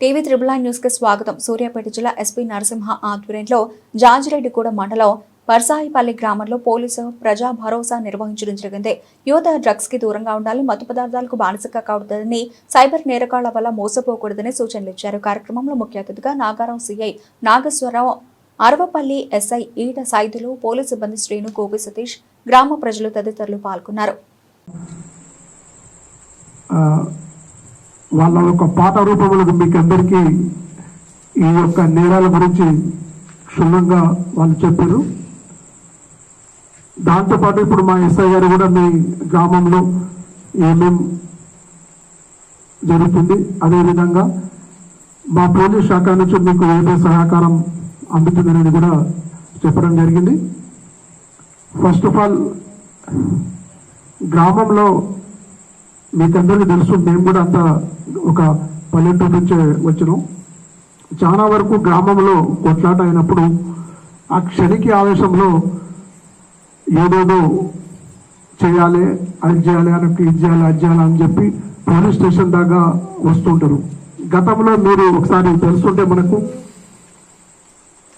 TV triple న్యూస్కి స్వాగతం. సూర్యాపేట జిల్లా ఎస్పీ నరసింహ ఆధ్వర్యంలో జాజిరెడ్డిగూడ మండలం పర్సాయిపల్లి గ్రామంలో పోలీసు ప్రజా భరోసా నిర్వహించడం జరిగింది. యువత డ్రగ్స్కి దూరంగా ఉండాలి మత్తు పదార్థాలకు బానిసగా కావద్దని సైబర్ నేరకాళ్ళ వల్ల మోసపోకూడదని సూచనలు ఇచ్చారు. కార్యక్రమంలో ముఖ్య అతిథిగా Nagaram CI Nageswararao Aravapalli SI Eeta Saidulu police సిబ్బంది శ్రీను గోపి సతీష్ గ్రామ ప్రజలు తదితరులు పాల్గొన్నారు. వాళ్ళ యొక్క పాట రూపంలో మీకు అందరికీ ఈ యొక్క నేరాల గురించి క్షుణ్ణంగా వాళ్ళు చెప్పారు. దాంతోపాటు ఇప్పుడు మా ఎస్ఐ గారు కూడా మీ గ్రామంలో ఏమేం జరుగుతుంది అదేవిధంగా మా పోలీస్ శాఖ నుంచి మీకు ఏమే సహకారం అందుతుందనేది కూడా చెప్పడం జరిగింది. ఫస్ట్ ఆఫ్ ఆల్ గ్రామంలో మీకందరికీ తెలుసు మేము కూడా అంత ఒక పల్లెటూరు నుంచే వచ్చినాం. చాలా వరకు గ్రామంలో కొట్లాట అయినప్పుడు ఆ క్షణికి ఆవేశంలో ఏదేదో చేయాలి అది చేయాలి అని ఇది చేయాలి అది చేయాలి అని చెప్పి పోలీస్ స్టేషన్ దాకా వస్తుంటారు. గతంలో మీరు ఒకసారి తెలుసుంటే మనకు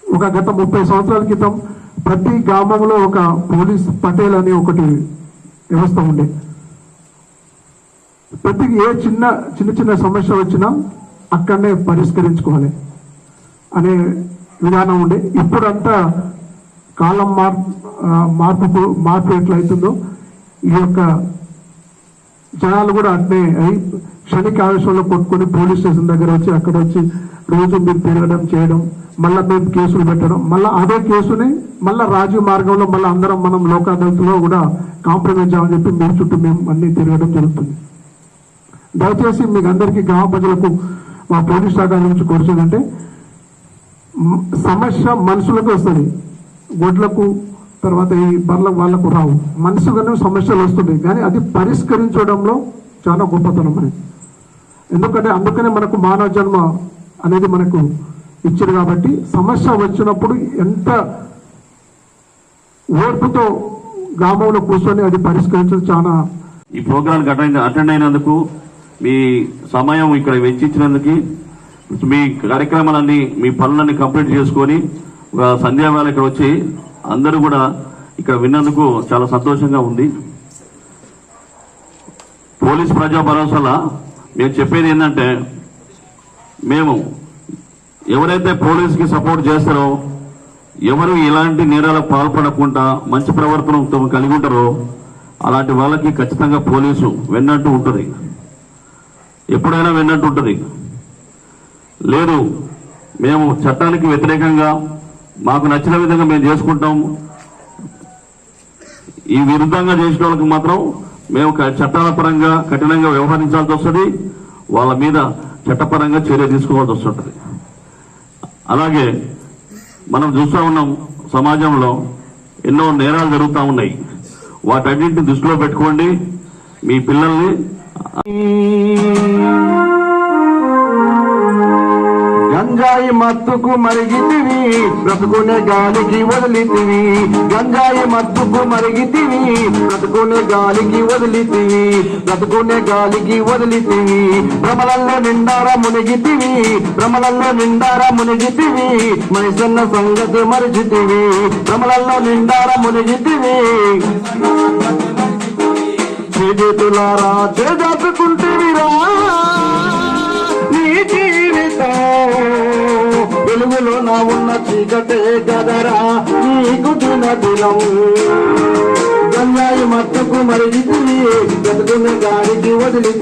ఒక గత ముప్పై సంవత్సరాల క్రితం ప్రతి గ్రామంలో ఒక పోలీస్ పటేల్ అని ఒకటి వ్యవస్థ ఉండే. ప్రతి ఏ చిన్న చిన్న చిన్న సమస్య వచ్చినా అక్కడనే పరిష్కరించుకోవాలి అనే విధానం ఉండే. ఇప్పుడంతా కాలం మార్ మార్పు మార్పు ఎట్లయితుందో ఈ యొక్క జనాలు కూడా అట్నే అయి క్షణిక ఆవేశంలో కొట్టుకొని పోలీస్ స్టేషన్ దగ్గర వచ్చి అక్కడ వచ్చి రోజు మీరు తిరగడం చేయడం మళ్ళీ మేము కేసులు పెట్టడం మళ్ళీ అదే కేసుని మళ్ళా రాజీ మార్గంలో మళ్ళీ అందరం మనం లోక్ కూడా కాంప్రమైజ్ అవ్వని చెప్పి మీ చుట్టూ మేము అన్ని తిరగడం జరుగుతుంది. దయచేసి మీకు అందరికీ గ్రామ ప్రజలకు మా పోలీస్ శాఖ నుంచి కోరుచేదంటే సమస్య మనుషులకు వస్తుంది. గొడ్లకు తర్వాత ఈ బర్లకు వాళ్ళకు రావు. మనసుగానే సమస్యలు వస్తుంటాయి. కానీ అది పరిష్కరించడంలో చాలా గొప్పతనం అని ఎందుకంటే అందుకనే మనకు మానవ జన్మ అనేది మనకు ఇచ్చారు కాబట్టి సమస్య వచ్చినప్పుడు ఎంత ఓర్పుతో గ్రామంలో కూర్చొని అది పరిష్కరించడం చాలా ఈ ప్రోగ్రాం అటెండ్ అటెండ్ అయినందుకు మీ సమయం ఇక్కడ వెచ్చించినందుకు మీ కార్యక్రమాలన్నీ మీ పనులన్నీ కంప్లీట్ చేసుకొని ఒక సంధ్యావేళ ఇక్కడ వచ్చి అందరూ కూడా ఇక్కడ విన్నందుకు చాలా సంతోషంగా ఉంది. పోలీస్ ప్రజా భరోసాల మేము చెప్పేది ఏంటంటే మేము ఎవరైతే పోలీస్కి సపోర్ట్ చేస్తారో ఎవరు ఎలాంటి నేరాలకు పాల్పడకుండా మంచి ప్రవర్తనతో కలిగి ఉంటారో అలాంటి వాళ్ళకి ఖచ్చితంగా పోలీసు వెన్నట్టు ఉంటుంది. ఎప్పుడైనా విన్నట్టు ఉంటుంది. లేదు మేము చట్టానికి వ్యతిరేకంగా మాకు నచ్చిన విధంగా మేము చేసుకుంటాం. ఈ విరుద్ధంగా చేసిన వాళ్ళకి మాత్రం మేము చట్టాల పరంగా కఠినంగా వ్యవహరించాల్సి వస్తుంది. వాళ్ళ మీద చట్టపరంగా చర్య తీసుకోవాల్సి వస్తుంటుంది అలాగే మనం చూస్తూ ఉన్నాం సమాజంలో ఎన్నో నేరాలు జరుగుతూ ఉన్నాయి. వాటన్నింటిని దృష్టిలో పెట్టుకోండి. మీ పిల్లల్ని గంజాయి మత్తుకు మరిగితివి బ్రతుకునే గాలికి వదిలితివి. గంజాయి మత్తుకు మరిగితివి బ్రతుకునే గాలికి వదిలితివి. బ్రతుకునే గాలికి వదిలితివి. భ్రమలల్లో నిండారా మునిగితివి భ్రమలల్లో నిండారా మునిగితివి. మనిషన్న సంగతి మరిచితివి భ్రమలల్లో నిండారా మునిగితివి. చేతులారా చేజాపుకుంటేవిరా నీ జీవితం వెలుగులో నా ఉన్న చీకటే గదరా నీకు దినం. గంజాయి మత్తుకు మరి బ్రతుకున్న గాడికి వదిలి